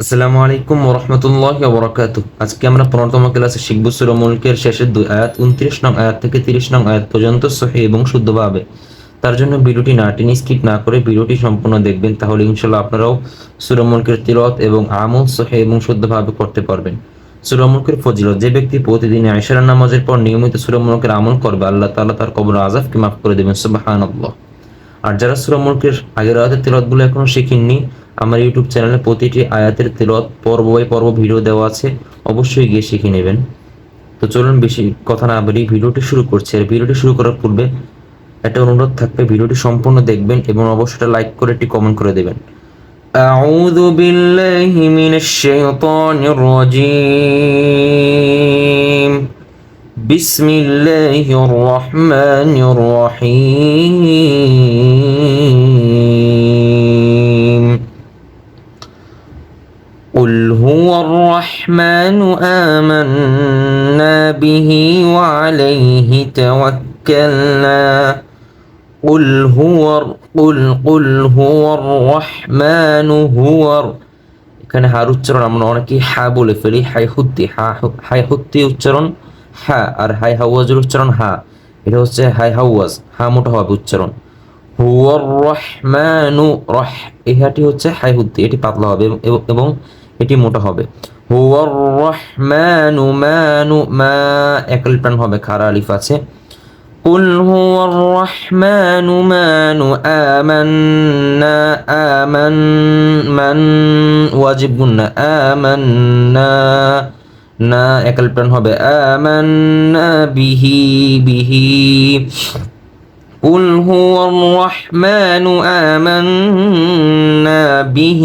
আসসালামু আলাইকুম ওরহমতুল্লাহ বরকাত। আজকে আমরা পনেরোতম ক্লাসে শিখব সুরা মুলকের শেষের দুই আয়াত, উনত্রিশ নং আয়াত থেকে তিরিশ নং আয়াত পর্যন্ত সহি এবং শুদ্ধভাবে। তার জন্য ভিডিওটি না টেনে স্কিপ না করে ভিডিওটি সম্পূর্ণ দেখবেন, তাহলে ইনশাল্লাহ আপনারাও সুরা মুলকের তিলত এবং আমল সহি এবং শুদ্ধভাবে করতে পারবেন। সুরা মুলকের ফজিলত, যে ব্যক্তি প্রতিদিন আয়সার নামাজের পর নিয়মিত সুরা মুলকের আমল করবে, আল্লাহ তাআলা তার কবর আজাবকে মাফ করে দেবেন, সুবহানাল্লাহ। আর যারা সুরা মুলকের আগের আয়াতের তেলতগুলো এখনও শিখেননি আমার ইউটিউব চ্যানেলে প্রতিটি আয়াতের তেলত পর্ব বাই পর্ব ভিডিও দেওয়া আছে অবশ্যই গিয়ে শিখে নেবেন তো চলুন বেশি কথা না বলি ভিডিওটি শুরু করছি আর ভিডিওটি শুরু করার পূর্বে একটা অনুরোধ থাকবে ভিডিওটি সম্পূর্ণ দেখবেন এবং অবশ্যই লাইক করে একটি কমেন্ট করে দেবেন أعوذ بالله من الشيطان الرجيم بسم الله الرحمن الرحيم هو الرحمن آمنا به وعليه توكلنا قل هو قل قل هو الرحمن هو এখানে হার উচ্চারণ আমরা অনেকেই হা বলে ফেলি হাই হুত্তি হা হাই হুত্তি উচ্চারণ হা আর হাই হাওয়াজের উচ্চারণ হা এটা হচ্ছে হাই হাওয়াজ হা মোটা হবে উচ্চারণ হুয়ার রহমানু রহ এই হাটি হচ্ছে হাই হুদ্দি এটি পাতলা হবে এবং- এবং এটি মোটা হবে হুয়ার রহমানু মানু মা একল প্রাণ হবে খারা আলিফ আছে قل هو الرحمن مان آمنا آمن من واجب قلنا آمنا না একল প্রাণ হবে آمنا به به قل هو الرحمن آمنا به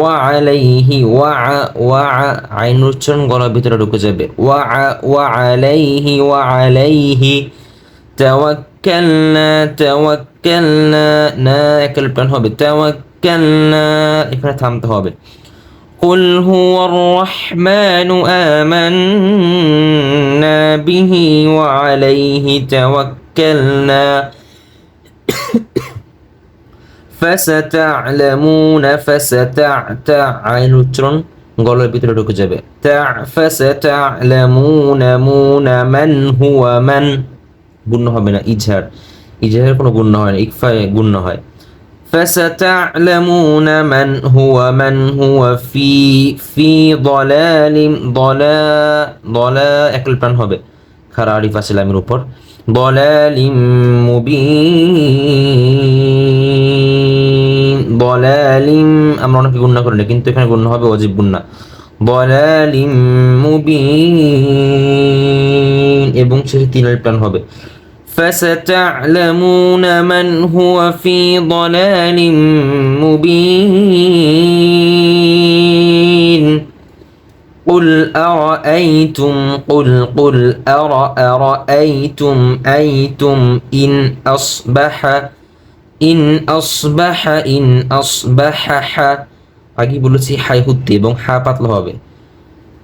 وعليه وع وع عين উচ্চারণ গলার ভিতরে ঢুকে যাবে وع وعليه وعليه توكلنا توكلنا না একল প্রাণ হবে توكلنا এখানে থামতে হবে قل هو الرحمن آمنا به وعليه توكلنا فستعلمون فستعتع عين উচ্চারণ গলার ভিতরে ঢুকে যাবে তা فستعلمون মুন من هو من গুণ হবে না ইজহার ইজহারের কোনো গুণ হয় না ইকফায় গুণ হয় فستعلمون من هو من هو في في ضلال ضلال ضلال একল প্রাণ হবে খারা আরিফ আছে লামের উপর ضلال মুবিন ضلال আমরা অনেকে গুণনা করি না কিন্তু এখানে গুণ হবে অজীব গুণনা ضلال মুবিন এবং শেষে তিন আলিফ প্রাণ হবে فستعلمون من هو في ضلال مبين قل أرأيتم قل قل أرى أرأيتم أيتم إن أصبح إن أصبح إن أصبح ح আগে বলেছি হাই হুত্তি এবং হা পাতলা হবে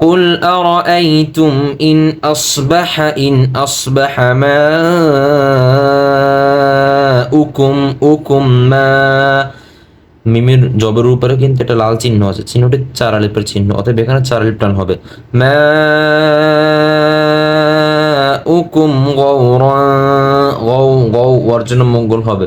قل أرأيتم إن أصبح إن أصبح ماؤكم أكم ما মিমের জবের উপরে কিন্তু একটা লাল চিহ্ন আছে চিহ্নটি চার আলিপের চিহ্ন অতএব এখানে চার আলিপ টান হবে মা উকুম গৌ গৌ ওর জন্য মঙ্গল হবে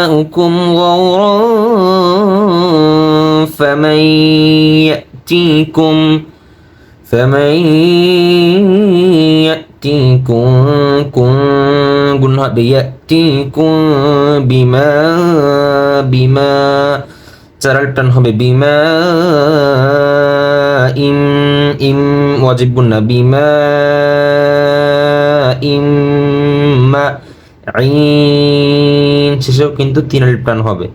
ماؤكم غورا فمن يأتيكم فمن يأتيكم كن قلنا بيأتيكم بما بما চারালটান হবে বিমা ইম ইম ওয়াজিব গুন্না বিমা ইম্মা আইন শেষেও কিন্তু তিন আলিফ টান হবে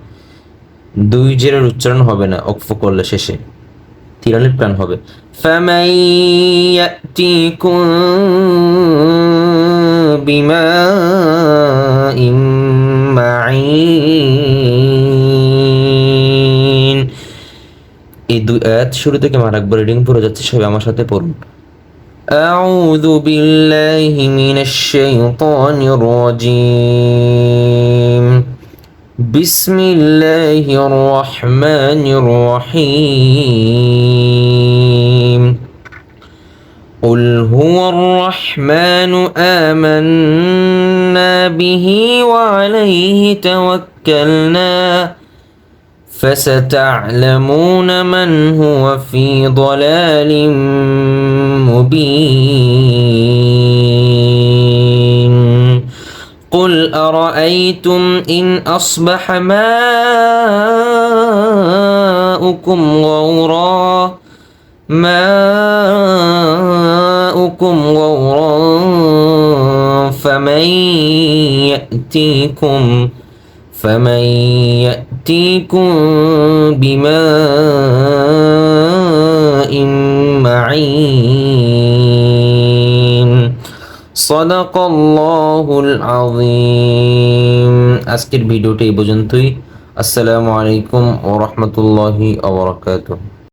দুই জেরের উচ্চারণ হবে না অক্ফ করলে শেষে তিরালির প্রাণ হবে فمن يأتيكم بماء معين এই দুই আয়াত শুরু থেকে আমার একবার রিডিং পড়ে যাচ্ছে সবাই আমার সাথে পড়ুন أعوذ بالله من الشيطان الرجيم. بسم الله الرحمن الرحيم. قل هو الرحمن آمنا به وعليه توكلنا. فستعلمون من هو في ضلال مبين قل أرأيتم إن أصبح ماؤكم غورا؟ ماؤكم غورا فمن يأتيكم فمن يأتيكم بماء معين. সদাকল্লাহুল আযীম আজকের ভিডিওটি এই পর্যন্তই। আসসালামু আলাইকুম ওয়া রাহমাতুল্লাহি ওয়া বারাকাতুহু।